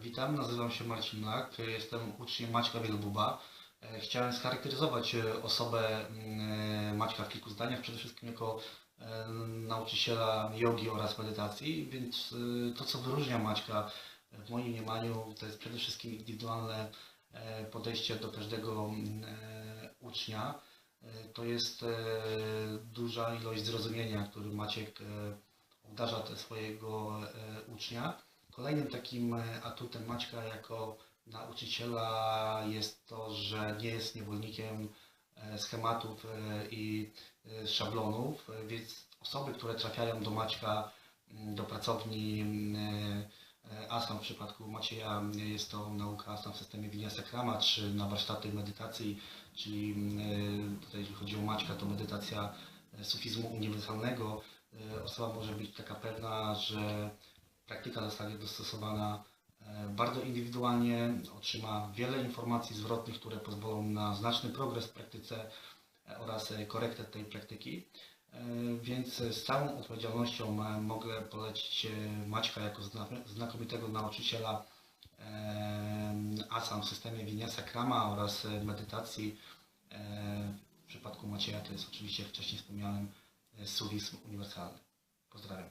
Witam, nazywam się Marcin Nak, jestem uczniem Maćka Wielbuba. E, Chciałem scharakteryzować e, osobę mm, Maćka w kilku zdaniach, przede wszystkim jako e, nauczyciela jogi oraz medytacji, więc e, to co wyróżnia Maćka w moim mniemaniu to jest przede wszystkim indywidualne e, podejście do każdego mm, e, ucznia. E, To jest e, duża ilość zrozumienia, który Maciek e, obdarza swojego e, ucznia. Kolejnym takim e, atutem Maćka jako nauczyciela jest to, że nie jest niewolnikiem e, schematów e, i szablonów, więc osoby, które trafiają do Maćka, m, do pracowni m, e, Asam w przypadku Macieja m, jest to nauka Asam w systemie Vinyasa Krama, czy na warsztaty medytacji, czyli tutaj jeżeli chodzi o Maćka, to medytacja sufizmu uniwersalnego. Osoba może być taka pewna, że praktyka zostanie dostosowana e, bardzo indywidualnie, otrzyma wiele informacji zwrotnych, które pozwolą na znaczny progres w praktyce e, oraz e, korektę tej praktyki. Więc z całą odpowiedzialnością mogę polecić Maćka jako zna- znakomitego nauczyciela asam w systemie Vinyasa Krama oraz medytacji. W przypadku Macieja to jest oczywiście, wcześniej wspomniałem, e, sufizm uniwersalny. Pozdrawiam.